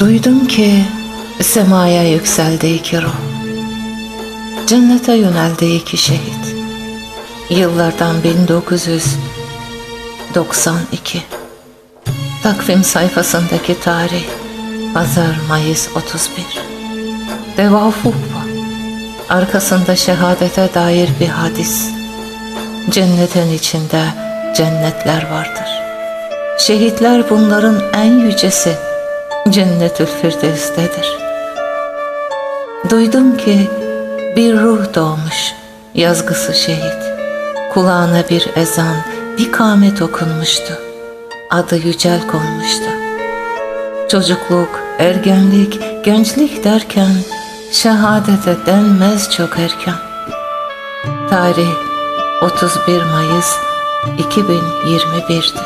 Duydum ki semaya yükseldi iki ruh. Cennete yöneldi iki şehit. Yıllardan 1992. Takvim sayfasındaki tarih Pazar Mayıs 31. Devafuk bu. Arkasında şehadete dair bir hadis. Cennetin içinde cennetler vardır. Şehitler bunların en yücesi Cennetül Firdevs'tedir. Duydum ki bir ruh doğmuş, yazgısı şehit. Kulağına bir ezan, bir kâmet okunmuştu. Adı Yücel konmuştu. Çocukluk, ergenlik, gençlik derken şehadete denmez çok erken. Tarih 31 Mayıs 2021'di.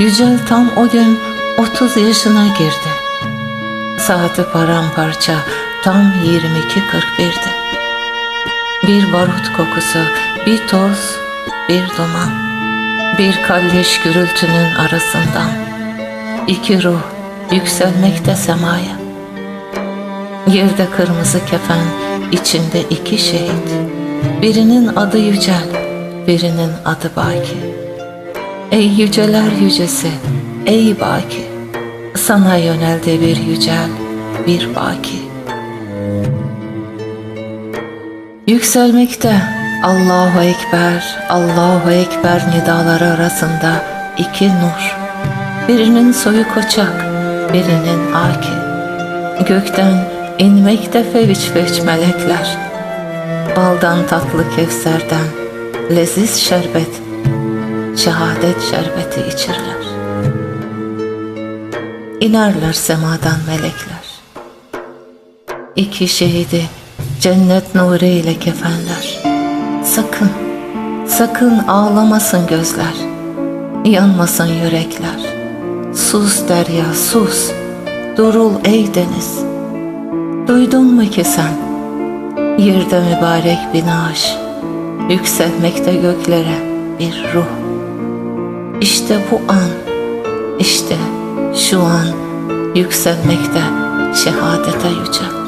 Yücel tam o gün 30 yaşına girdi. Saati paramparça tam 22.41'di. Bir barut kokusu, bir toz, bir duman. Bir kalleş gürültünün arasından. iki ruh yükselmekte semaya. Yerde kırmızı kefen, içinde iki şehit. Birinin adı Yücel, birinin adı Baki. Ey yüceler yücesi, ey Baki. Sana yöneldi bir yücel, bir Baki. Yükselmekte Allahu Ekber, Allahu Ekber nidaları arasında iki nur. Birinin soyu koçak, birinin aki. Gökten inmekte feviç feviç melekler. Baldan tatlı kevserden leziz şerbet, şehadet şerbeti içirler. İnerler semadan melekler. İki şehidi cennet nuru ile kefenler. Sakın, sakın ağlamasın gözler, yanmasın yürekler. Sus derya sus, durul ey deniz. Duydun mu ki sen? Yerde mübarek bir naaş, yükselmekte göklere bir ruh. İşte bu an, işte şu an yükselmekte şehadete yücel.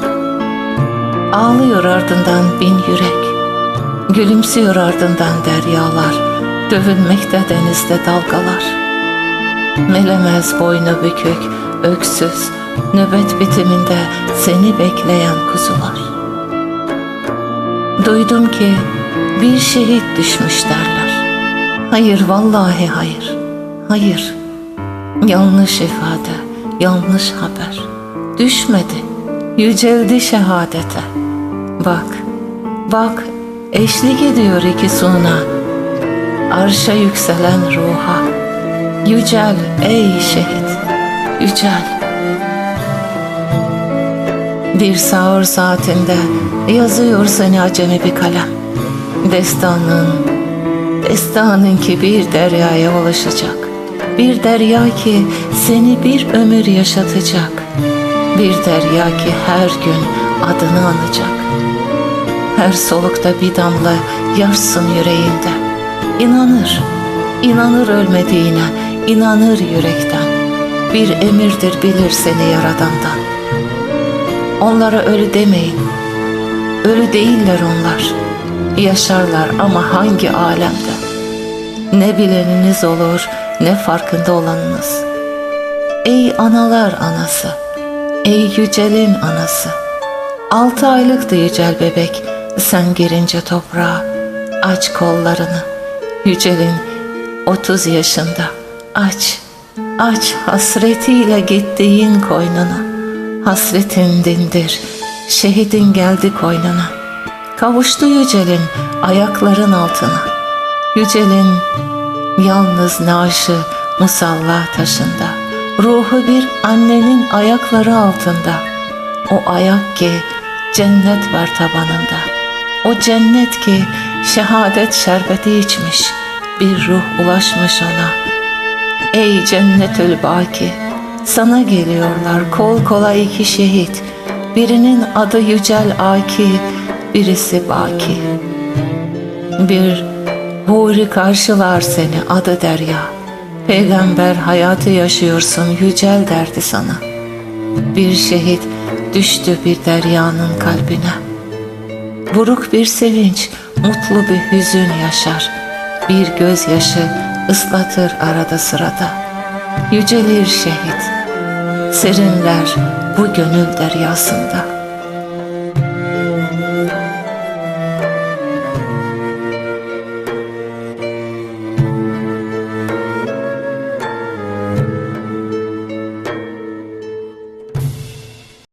Ağlıyor ardından bin yürek, gülümsüyor ardından deryalar, dövülmekte denizde dalgalar. Melemez boynu bükük, öksüz, nöbet bitiminde seni bekleyen kuzular. Duydum ki bir şehit düşmüş derler. Hayır vallahi hayır, hayır. Yanlış ifade, yanlış haber. Düşmedi, yüceldi şehadete. Bak, bak eşlik ediyor iki suna. Arşa yükselen ruha. Yücel ey şehit, yücel. Bir sahur saatinde yazıyor seni acemi bir kalem. Destanın, destanın ki bir deryaya ulaşacak. Bir derya ki seni bir ömür yaşatacak. Bir derya ki her gün adını anacak. Her solukta bir damla yarsın yüreğinde. İnanır, inanır ölmediğine, inanır yürekten. Bir emirdir bilir seni yaradandan. Onlara ölü demeyin. Ölü değiller onlar. Yaşarlar ama hangi alemde? Ne bileniniz olur, ne farkında olanınız. Ey analar anası, ey yücelin anası. Altı aylıktı yücel bebek, sen girince toprağa. Aç kollarını, yücelin otuz yaşında. Aç, aç hasretiyle gittiğin koynunu. Hasretin dindir, şehidin geldi koynuna. Kavuştu yücelin ayakların altına. Yücelin yalnız naaşı musalla taşında. Ruhu bir annenin ayakları altında. O ayak ki cennet var tabanında. O cennet ki şehadet şerbeti içmiş. Bir ruh ulaşmış ona. Ey cennetül baki, sana geliyorlar kol kola iki şehit. Birinin adı Yücel Aki, birisi Baki. Bir huri karşılar seni adı Derya. Peygamber hayatı yaşıyorsun Yücel derdi sana. Bir şehit düştü bir deryanın kalbine. Buruk bir sevinç, mutlu bir hüzün yaşar. Bir gözyaşı ıslatır arada sırada. Yücelir şehit, serinler bu gönül deryasında.